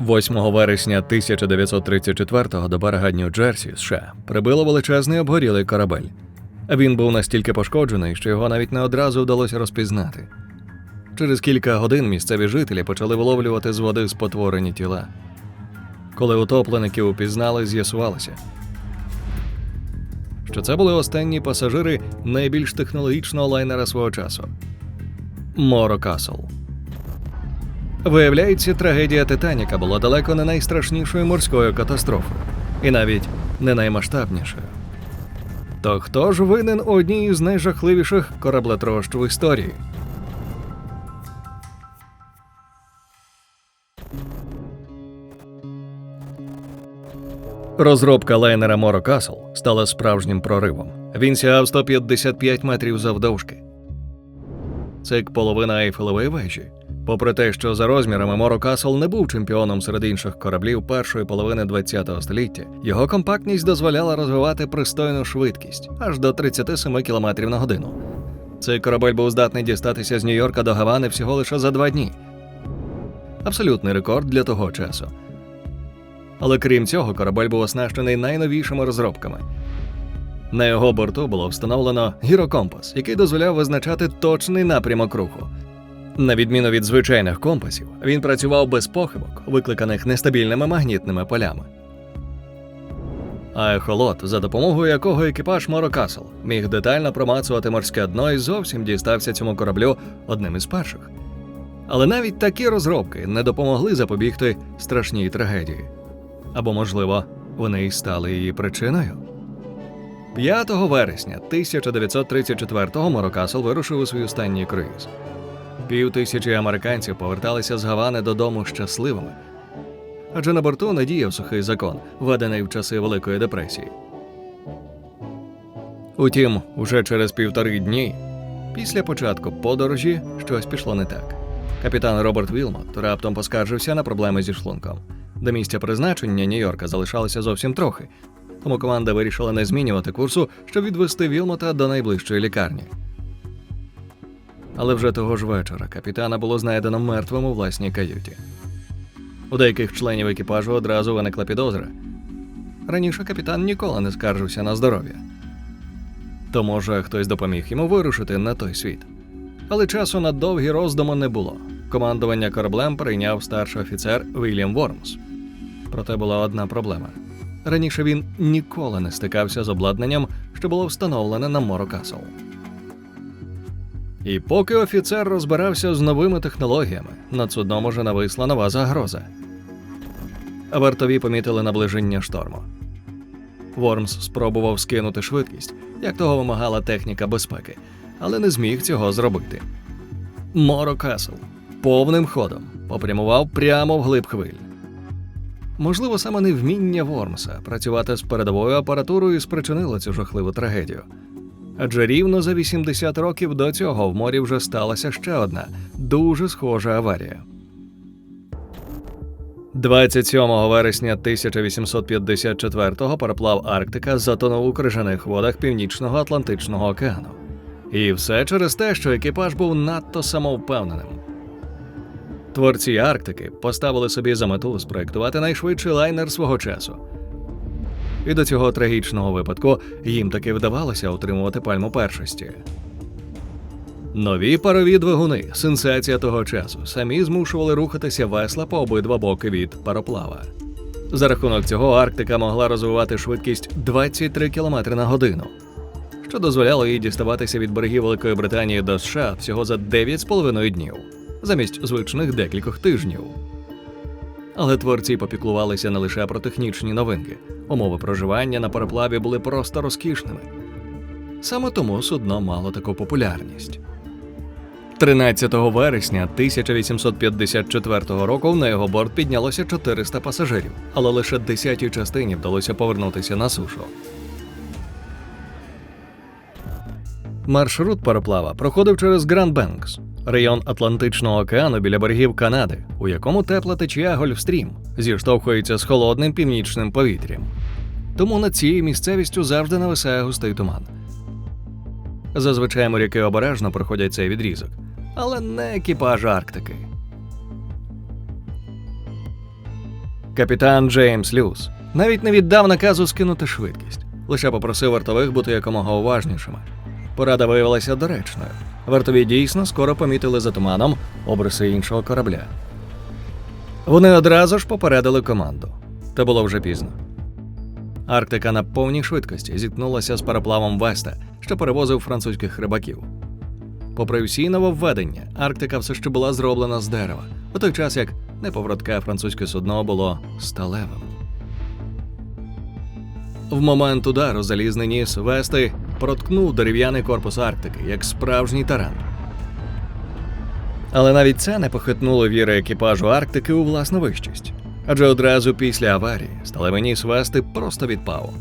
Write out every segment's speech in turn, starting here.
8 вересня 1934-го до берега Нью-Джерсі, США, прибило величезний обгорілий корабель. Він був настільки пошкоджений, що його навіть не одразу вдалося розпізнати. Через кілька годин місцеві жителі почали виловлювати з води спотворені тіла. Коли утоплеників упізнали, з'ясувалося, що це були останні пасажири найбільш технологічного лайнера свого часу Моро Касл. Виявляється, трагедія Титаніка була далеко не найстрашнішою морською катастрофою, і навіть не наймасштабнішою. То хто ж винен у одній із найжахливіших кораблетрощ в історії? Розробка лайнера Моро Касл стала справжнім проривом. Він сягав 155 метрів завдовжки. Це як половина Ейфелевої вежі. Попри те, що за розмірами Моро Касл не був чемпіоном серед інших кораблів першої половини ХХ століття, його компактність дозволяла розвивати пристойну швидкість аж до 37 км на годину. Цей корабель був здатний дістатися з Нью-Йорка до Гавани всього лише за два дні. Абсолютний рекорд для того часу. Але крім цього, корабель був оснащений найновішими розробками. На його борту було встановлено гірокомпас, який дозволяв визначати точний напрямок руху. На відміну від звичайних компасів, він працював без похибок, викликаних нестабільними магнітними полями. А ехолот, за допомогою якого екіпаж Моро Касл міг детально промацувати морське дно і зовсім дістався цьому кораблю одним із перших. Але навіть такі розробки не допомогли запобігти страшній трагедії. Або, можливо, вони й стали її причиною. 5 вересня 1934-го Морокасл вирушив у свій останній круїз. Пів тисячі американців поверталися з Гавани додому щасливими, адже на борту не діяв сухий закон, введений в часи Великої депресії. Утім, уже через півтори дні, після початку подорожі, щось пішло не так. Капітан Роберт Вілмот раптом поскаржився на проблеми зі шлунком. До місця призначення Нью-Йорка залишалося зовсім трохи, тому команда вирішила не змінювати курсу, щоб відвести Вілмота до найближчої лікарні. Але вже того ж вечора капітана було знайдено мертвим у власній каюті. У деяких членів екіпажу одразу виникла підозра. Раніше капітан ніколи не скаржився на здоров'я. То, може, хтось допоміг йому вирушити на той світ. Але часу на довгі роздуми не було. Командування кораблем прийняв старший офіцер Вільям Вормс. Проте була одна проблема. Раніше він ніколи не стикався з обладнанням, що було встановлене на Моро Касл. І поки офіцер розбирався з новими технологіями, над судном уже нависла нова загроза. Вартові помітили наближення шторму. Вормс спробував скинути швидкість, як того вимагала техніка безпеки, але не зміг цього зробити. Моро Касл повним ходом попрямував прямо в глиб хвиль. Можливо, саме невміння Вормса працювати з передовою апаратурою спричинило цю жахливу трагедію. Адже рівно за 80 років до цього в морі вже сталася ще одна дуже схожа аварія. 27 вересня 1854-го пароплав Арктика затонув у крижаних водах Північного Атлантичного океану. І все через те, що екіпаж був надто самовпевненим. Творці Арктики поставили собі за мету спроектувати найшвидший лайнер свого часу. І до цього трагічного випадку їм таки вдавалося отримувати пальму першості. Нові парові двигуни, сенсація того часу, самі змушували рухатися весла по обидва боки від пароплава. За рахунок цього Арктика могла розвивати швидкість 23 км на годину, що дозволяло їй діставатися від берегів Великої Британії до США всього за 9,5 днів, замість звичних декількох тижнів. Але творці попіклувалися не лише про технічні новинки. Умови проживання на пароплаві були просто розкішними. Саме тому судно мало таку популярність. 13 вересня 1854 року на його борт піднялося 400 пасажирів, але лише десятій частині вдалося повернутися на сушу. Маршрут пароплава проходив через Гранд Бенкс, район Атлантичного океану біля берегів Канади, у якому тепла течія Гольфстрім зіштовхується з холодним північним повітрям. Тому над цією місцевістю завжди нависає густий туман. Зазвичай моряки обережно проходять цей відрізок, але не екіпаж Арктики. Капітан Джеймс Люс навіть не віддав наказу скинути швидкість, лише попросив вартових бути якомога уважнішими. Порада виявилася доречною. Вартові дійсно скоро помітили за туманом обриси іншого корабля. Вони одразу ж попередили команду. Та було вже пізно. Арктика на повній швидкості зіткнулася з пароплавом Веста, що перевозив французьких рибаків. Попри всі нововведення, Арктика все ще була зроблена з дерева, у той час як неповоротке французьке судно було сталевим. В момент удару залізний ніс Вести проткнув дерев'яний корпус Арктики, як справжній таран. Але навіть це не похитнуло віри екіпажу Арктики у власну вищість. Адже одразу після аварії сталевий ніс Вести просто відпав.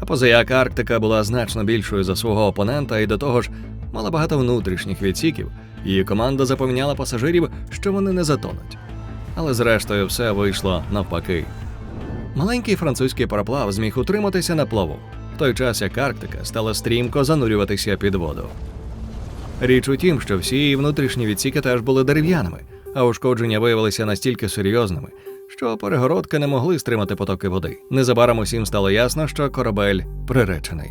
А позаяк Арктика була значно більшою за свого опонента і до того ж мала багато внутрішніх відсіків, її команда запевняла пасажирів, що вони не затонуть. Але зрештою все вийшло навпаки. Маленький французький пароплав зміг утриматися на плаву, той час як Арктика стала стрімко занурюватися під воду. Річ у тім, що всі її внутрішні відсіки теж були дерев'яними, а ушкодження виявилися настільки серйозними, що перегородки не могли стримати потоки води. Незабаром усім стало ясно, що корабель приречений.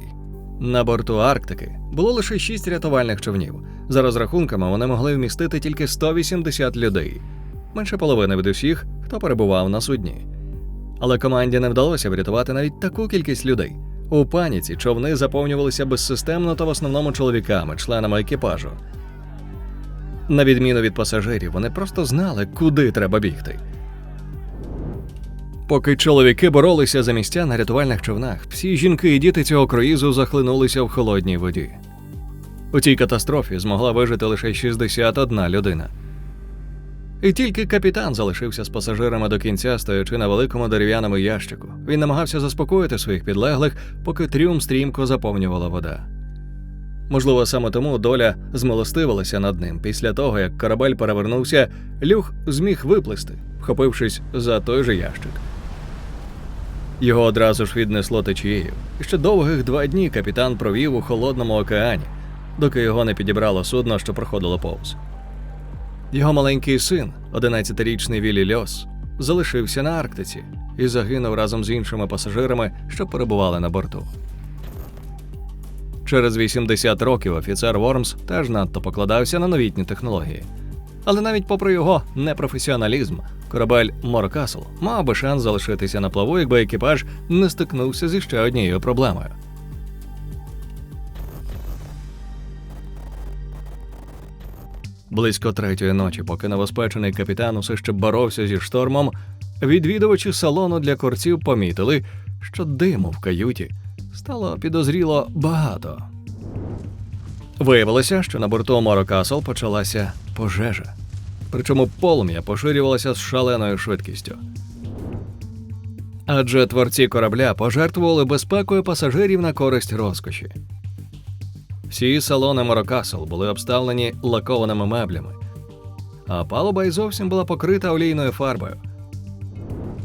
На борту Арктики було лише шість рятувальних човнів. За розрахунками, вони могли вмістити тільки 180 людей, менше половини від усіх, хто перебував на судні. Але команді не вдалося врятувати навіть таку кількість людей. У паніці човни заповнювалися безсистемно та в основному чоловіками, членами екіпажу. На відміну від пасажирів, вони просто знали, куди треба бігти. Поки чоловіки боролися за місця на рятувальних човнах, всі жінки і діти цього круїзу захлинулися в холодній воді. У цій катастрофі змогла вижити лише 61 людина. І тільки капітан залишився з пасажирами до кінця, стоячи на великому дерев'яному ящику. Він намагався заспокоїти своїх підлеглих, поки трюм стрімко заповнювала вода. Можливо, саме тому доля змилостивилася над ним. Після того, як корабель перевернувся, люх зміг виплисти, вхопившись за той же ящик. Його одразу ж віднесло течією. Ще довгих два дні капітан провів у холодному океані, доки його не підібрало судно, що проходило повз. Його маленький син, 11-річний Віллі Льос, залишився на Арктиці і загинув разом з іншими пасажирами, що перебували на борту. Через 80 років офіцер Вормс теж надто покладався на новітні технології. Але навіть попри його непрофесіоналізм, корабель Моркасл мав би шанс залишитися на плаву, якби екіпаж не стикнувся зі ще однією проблемою. Близько третьої ночі, поки новоспечений капітан усе ще боровся зі штормом, відвідувачі салону для корців помітили, що диму в каюті стало підозріло багато. Виявилося, що на борту Морокасл почалася пожежа. Причому полум'я поширювалося з шаленою швидкістю. Адже творці корабля пожертвували безпекою пасажирів на користь розкоші. Всі салони Морокасл були обставлені лакованими меблями, а палуба й зовсім була покрита олійною фарбою.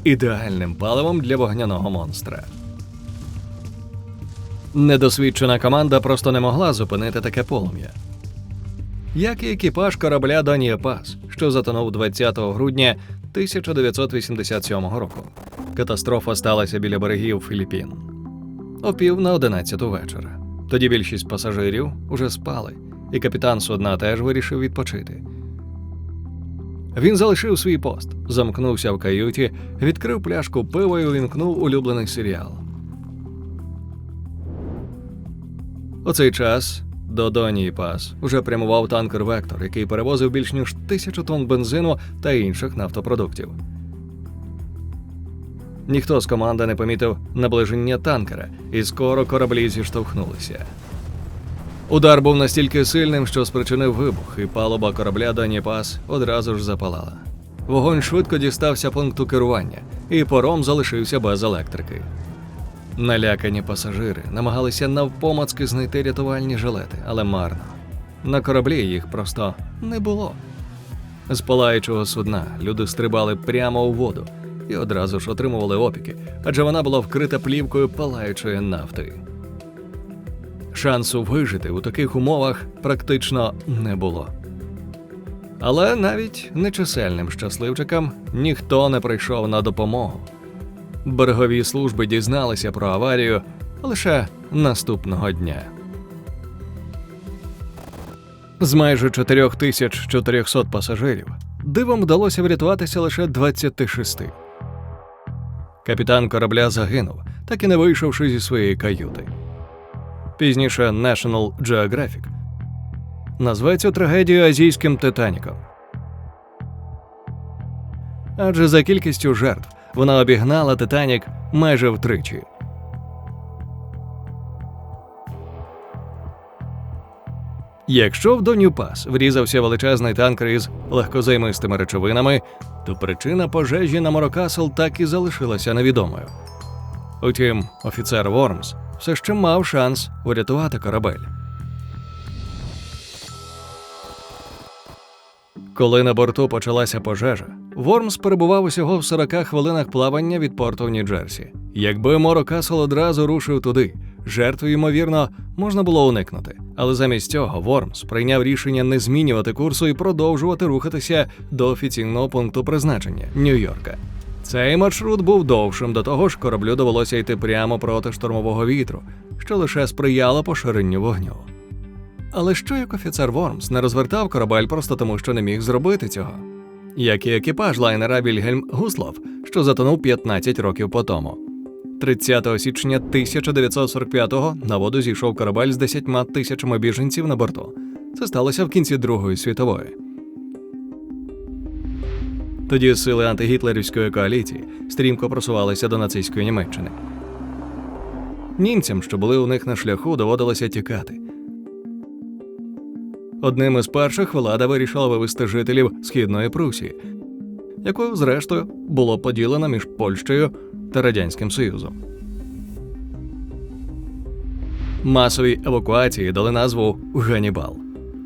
Ідеальним паливом для вогняного монстра. Недосвідчена команда просто не могла зупинити таке полум'я. Як і екіпаж корабля Донія Пас, що затонув 20 грудня 1987 року. Катастрофа сталася біля берегів Філіппін о пів на одинадцяту вечора. Тоді більшість пасажирів уже спали, і капітан судна теж вирішив відпочити. Він залишив свій пост, замкнувся в каюті, відкрив пляшку пива і увімкнув улюблений серіал. У цей час до Донії Пас уже прямував танкер Вектор, який перевозив більш ніж тисячу тонн бензину та інших нафтопродуктів. Ніхто з команди не помітив наближення танкера, і скоро кораблі зіштовхнулися. Удар був настільки сильним, що спричинив вибух, і палуба корабля Доніпас одразу ж запалала. Вогонь швидко дістався пункту керування, і пором залишився без електрики. Налякані пасажири намагалися навпомацки знайти рятувальні жилети, але марно. На кораблі їх просто не було. З палаючого судна люди стрибали прямо у воду і одразу ж отримували опіки, адже вона була вкрита плівкою палаючої нафти. Шансу вижити у таких умовах практично не було. Але навіть нечисельним щасливчикам ніхто не прийшов на допомогу. Берегові служби дізналися про аварію лише наступного дня. З майже 4400 пасажирів дивом вдалося врятуватися лише 26. Капітан корабля загинув, так і не вийшовши зі своєї каюти. Пізніше National Geographic назве цю трагедію азійським Титаніком. Адже за кількістю жертв вона обігнала Титанік майже втричі. Якщо в Донюпас врізався величезний танкер із легкозаймистими речовинами, то причина пожежі на Морокасл так і залишилася невідомою. Утім, офіцер Вормс все ще мав шанс врятувати корабель. Коли на борту почалася пожежа, Вормс перебував усього в 40 хвилинах плавання від порту в Нью-Джерсі. Якби Морокасл одразу рушив туди, жертву, ймовірно, можна було уникнути. Але замість цього Вормс прийняв рішення не змінювати курсу і продовжувати рухатися до офіційного пункту призначення Нью-Йорка. Цей маршрут був довшим, до того ж кораблю довелося йти прямо проти штормового вітру, що лише сприяло поширенню вогню. Але що як офіцер Вормс не розвертав корабель просто тому, що не міг зробити цього? Як і екіпаж лайнера Вільгельм Гуслов, що затонув 15 років по тому. 30 січня 1945-го на воду зійшов корабель з 10 тисячами біженців на борту. Це сталося в кінці Другої світової. Тоді сили антигітлерівської коаліції стрімко просувалися до нацистської Німеччини. Німцям, що були у них на шляху, доводилося тікати. Одним із перших влада вирішила вивести жителів східної Прусії, яку, зрештою, було поділено між Польщею та Радянським Союзом. Масовій евакуації дали назву Ганібал.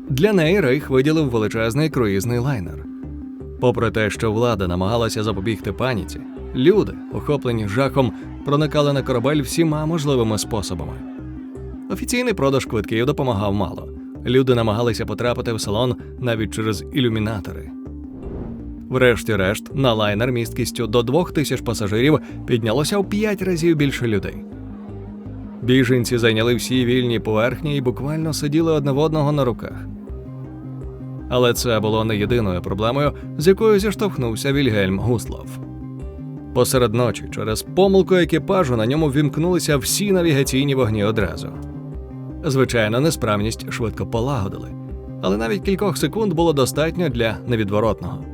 Для неї Рейх виділив величезний круїзний лайнер. Попри те, що влада намагалася запобігти паніці, люди, охоплені жахом, проникали на корабель всіма можливими способами. Офіційний продаж квитків допомагав мало. Люди намагалися потрапити в салон навіть через ілюмінатори. Врешті-решт, на лайнер місткістю до двох тисяч пасажирів піднялося в п'ять разів більше людей. Біженці зайняли всі вільні поверхні і буквально сиділи одне в одного на руках. Але це було не єдиною проблемою, з якою зіштовхнувся Вільгельм Гуслов. Посеред ночі, через помилку екіпажу, на ньому ввімкнулися всі навігаційні вогні одразу. Звичайно, несправність швидко полагодили, але навіть кількох секунд було достатньо для невідворотного.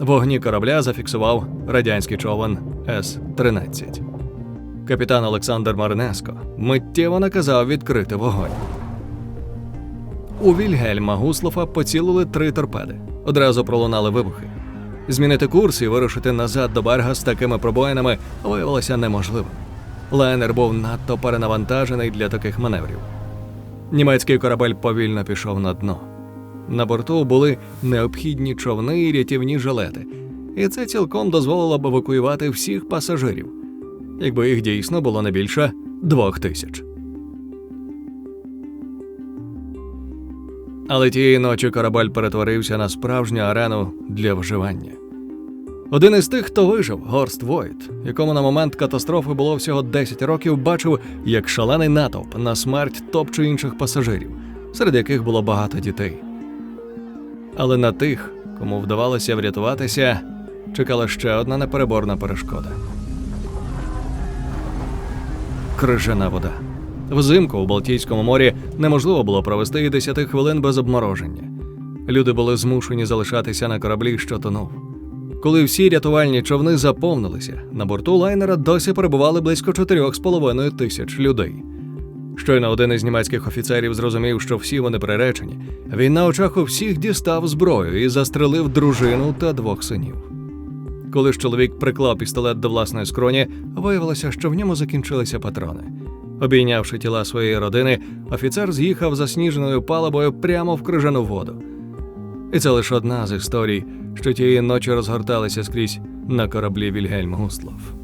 Вогні корабля зафіксував радянський човен С-13. Капітан Олександр Маринеско миттєво наказав відкрити вогонь. У Вільгельма Гуслофа поцілили три торпеди. Одразу пролунали вибухи. Змінити курс і вирушити назад до берега з такими пробоїнами виявилося неможливим. Лайнер був надто перенавантажений для таких маневрів. Німецький корабель повільно пішов на дно. На борту були необхідні човни і рятівні жилети, і це цілком дозволило б евакуювати всіх пасажирів, якби їх дійсно було не більше двох тисяч. Але тієї ночі корабель перетворився на справжню арену для вживання. Один із тих, хто вижив, Горст Войт, якому на момент катастрофи було всього 10 років, бачив, як шалений натовп на смерть топче інших пасажирів, серед яких було багато дітей. Але на тих, кому вдавалося врятуватися, чекала ще одна непереборна перешкода. Крижана вода. Взимку у Балтійському морі неможливо було провести і 10 хвилин без обмороження. Люди були змушені залишатися на кораблі, що тонув. Коли всі рятувальні човни заповнилися, на борту лайнера досі перебували близько 4,5 тисяч людей. Щойно один із німецьких офіцерів зрозумів, що всі вони приречені. Він на очах у всіх дістав зброю і застрелив дружину та двох синів. Коли ж чоловік приклав пістолет до власної скроні, виявилося, що в ньому закінчилися патрони. Обійнявши тіла своєї родини, офіцер з'їхав засніженою палубою прямо в крижану воду. І це лише одна з історій, що тієї ночі розгорталися скрізь на кораблі Вільгельм Густлов.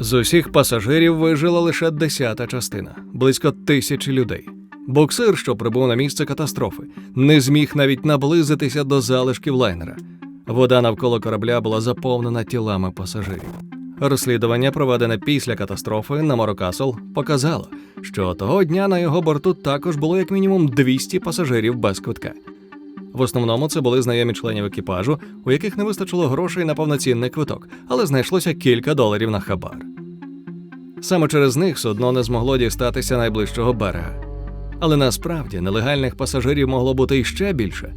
З усіх пасажирів вижила лише десята частина близько тисячі людей. Боксир, що прибув на місце катастрофи, не зміг навіть наблизитися до залишків лайнера. Вода навколо корабля була заповнена тілами пасажирів. Розслідування, проведене після катастрофи на Морокасл, показало, що того дня на його борту також було як мінімум 200 пасажирів без квитка. В основному це були знайомі членів екіпажу, у яких не вистачило грошей на повноцінний квиток, але знайшлося кілька доларів на хабар. Саме через них судно не змогло дістатися найближчого берега. Але насправді нелегальних пасажирів могло бути іще більше.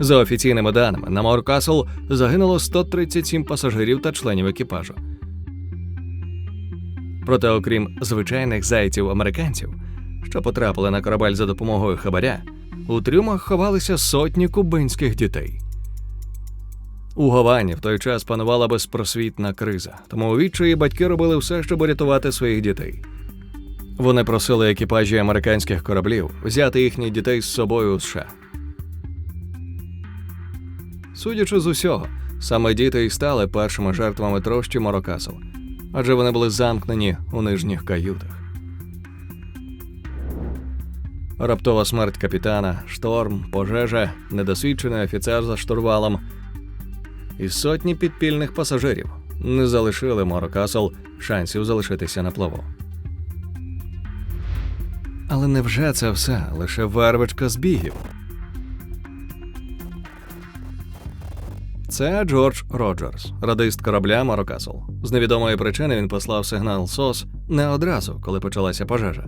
За офіційними даними, на Моркасл загинуло 137 пасажирів та членів екіпажу. Проте, окрім звичайних зайців американців, що потрапили на корабель за допомогою хабаря, у трюмах ховалися сотні кубинських дітей. У Гавані в той час панувала безпросвітна криза, тому у відчаї батьки робили все, щоб рятувати своїх дітей. Вони просили екіпажі американських кораблів взяти їхніх дітей з собою у США. Судячи з усього, саме діти і стали першими жертвами трощі Морокасл, адже вони були замкнені у нижніх каютах. Раптова смерть капітана, шторм, пожежа, недосвідчений офіцер за штурвалом і сотні підпільних пасажирів не залишили Морокасл шансів залишитися на плаву. Але невже це все лише вервичка збігів? Це Джордж Роджерс, радист корабля Морокасл. З невідомої причини він послав сигнал СОС не одразу, коли почалася пожежа,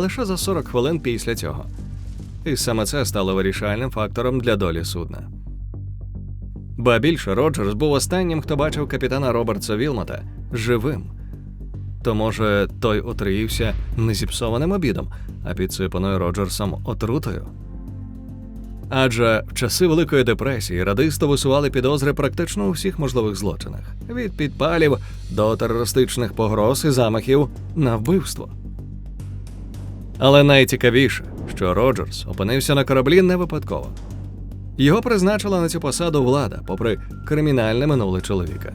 лише за 40 хвилин після цього. І саме це стало вирішальним фактором для долі судна. Ба більше Роджерс був останнім, хто бачив капітана Робертса Вілмота живим. То, може, той отруївся не зіпсованим обідом, а підсипаною Роджерсом отрутою. Адже в часи Великої депресії радисти висували підозри практично у всіх можливих злочинах від підпалів до терористичних погроз і замахів на вбивство. Але найцікавіше, що Роджерс опинився на кораблі не випадково. Його призначила на цю посаду влада, попри кримінальне минуле чоловіка.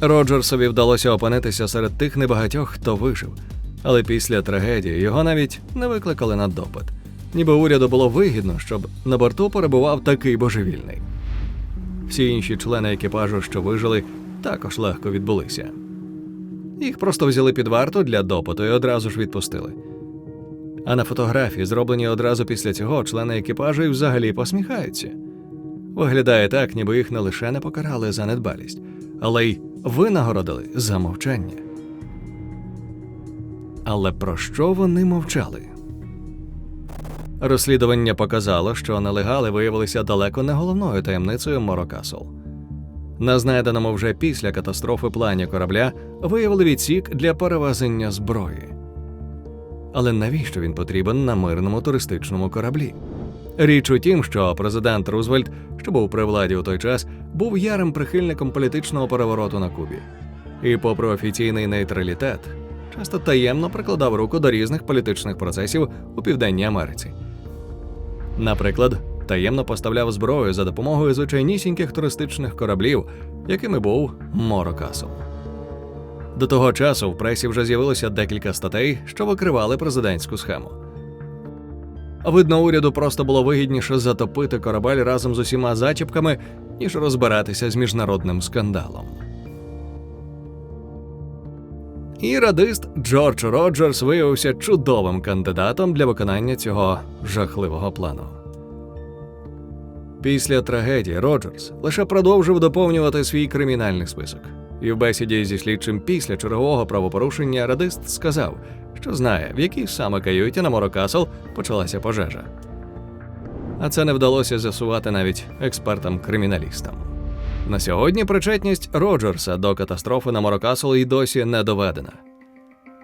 Роджерсові вдалося опинитися серед тих небагатьох, хто вижив, але після трагедії його навіть не викликали на допит. Ніби уряду було вигідно, щоб на борту перебував такий божевільний. Всі інші члени екіпажу, що вижили, також легко відбулися. Їх просто взяли під варту для допиту і одразу ж відпустили. А на фотографії, зроблені одразу після цього, члени екіпажу і взагалі посміхаються. Виглядає так, ніби їх не лише не покарали за недбалість, але й винагородили за мовчання. Але про що вони мовчали? Розслідування показало, що нелегали виявилися далеко не головною таємницею Морокасл. На знайденому вже після катастрофи плані корабля виявили відсік для перевезення зброї. Але навіщо він потрібен на мирному туристичному кораблі? Річ у тім, що президент Рузвельт, що був при владі у той час, був ярим прихильником політичного перевороту на Кубі. І, попри офіційний нейтралітет, часто таємно прикладав руку до різних політичних процесів у Південній Америці. Наприклад, таємно поставляв зброю за допомогою звичайнісіньких туристичних кораблів, якими був Морокасл. До того часу в пресі вже з'явилося декілька статей, що викривали президентську схему. Видно, уряду просто було вигідніше затопити корабель разом з усіма зачіпками, ніж розбиратися з міжнародним скандалом. І радист Джордж Роджерс виявився чудовим кандидатом для виконання цього жахливого плану. Після трагедії Роджерс лише продовжив доповнювати свій кримінальний список. І в бесіді зі слідчим після чергового правопорушення радист сказав, що знає, в якій саме каюті на Морокасл почалася пожежа. А це не вдалося з'ясувати навіть експертам-криміналістам. На сьогодні причетність Роджерса до катастрофи на Морокасл і досі не доведена.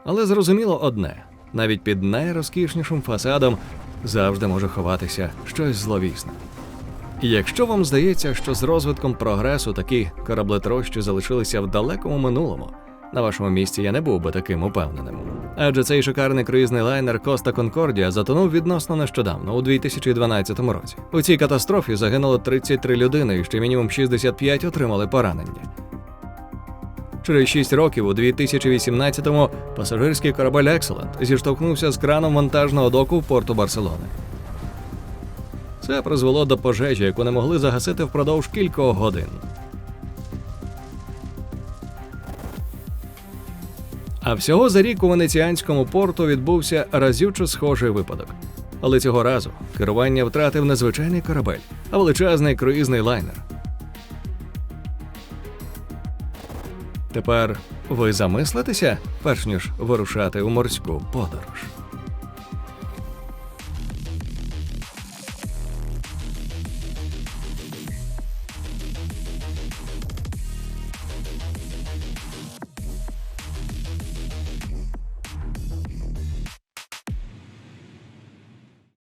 Але зрозуміло одне: навіть під найрозкішнішим фасадом завжди може ховатися щось зловісне. Якщо вам здається, що з розвитком прогресу такі кораблетрощі залишилися в далекому минулому, на вашому місці я не був би таким упевненим. Адже цей шикарний круїзний лайнер Коста Конкордія затонув відносно нещодавно, у 2012 році. У цій катастрофі загинуло 33 людини, і ще мінімум 65 отримали поранення. Через 6 років, у 2018-му, пасажирський корабель Excellent зіштовхнувся з краном вантажного доку в порту Барселони. Це призвело до пожежі, яку не могли загасити впродовж кількох годин. А всього за рік у венеціанському порту відбувся разючо схожий випадок. Але цього разу керування втратив не звичайний корабель, а величезний круїзний лайнер. Тепер ви замислитеся, перш ніж вирушати у морську подорож.